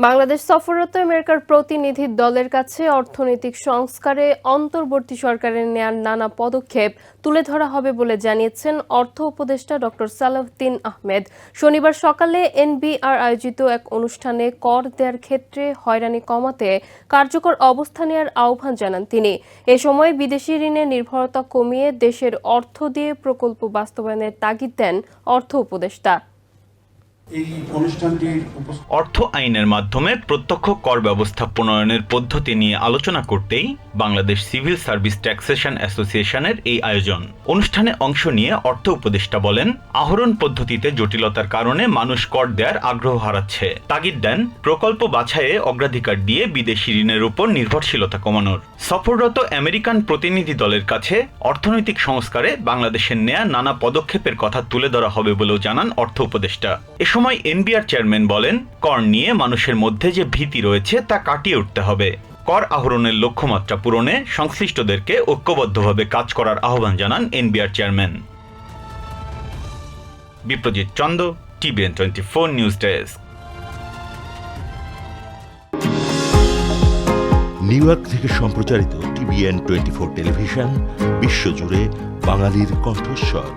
বাংলাদেশ সফররত আমেরিকার প্রতিনিধি দলের কাছে অর্থনৈতিক সংস্কারে অন্তর্বর্তী সরকারের নেয়ার নানা পদক্ষেপ তুলে ধরা হবে বলে জানিয়েছেন অর্থ উপদেষ্টা ডক্টর সালাউদ্দিন আহমেদ। শনিবার সকালে এনবিআর আয়োজিত এক অনুষ্ঠানে কর দেওয়ার ক্ষেত্রে হয়রানি কমাতে কার্যকর অবস্থা নেওয়ার আহ্বান জানান তিনি। এ সময় বিদেশি ঋণের নির্ভরতা কমিয়ে দেশের অর্থ দিয়ে প্রকল্প বাস্তবায়নের তাগিদ দেন অর্থ উপদেষ্টা। অর্থ আইনের মাধ্যমে প্রত্যক্ষ কর ব্যবস্থা প্রণয়নের পদ্ধতি নিয়ে আলোচনা করতেই বাংলাদেশ সিভিল সার্ভিস ট্যাক্সেশন অ্যাসোসিয়েশনের এই আয়োজন। অনুষ্ঠানে অংশ নিয়ে অর্থ উপদেষ্টা বলেন, আহরণ পদ্ধতিতে জটিলতার কারণে মানুষ কর দেওয়ার আগ্রহ হারাচ্ছে। তাগিদ দেন, প্রকল্প বাছাইয়ে অগ্রাধিকার দিয়ে বিদেশি ঋণের উপর নির্ভরশীলতা কমানোর। সফররত আমেরিকান প্রতিনিধি দলের কাছে অর্থনৈতিক সংস্কারে বাংলাদেশের নেয়া নানা পদক্ষেপের কথা তুলে ধরা হবে বলেও জানান অর্থ উপদেষ্টা। এ সময় এনবিআর চেয়ারম্যান বলেন, কর নিয়ে মানুষের মধ্যে যে ভীতি রয়েছে তা কাটিয়ে উঠতে হবে। কর আহরণের লক্ষ্যমাত্রা পূরণে সংশ্লিষ্টদেরকে ঐক্যবদ্ধভাবে কাজ করার আহ্বান জানান NBR chairman. Biprojit Chanda TBN twenty four news desk. New York থেকে সম্প্রচারিত টিভিএন টোয়েন্টি ফোর টেলিভিশন, বিশ্বজুড়ে বাঙালির কণ্ঠস্বর।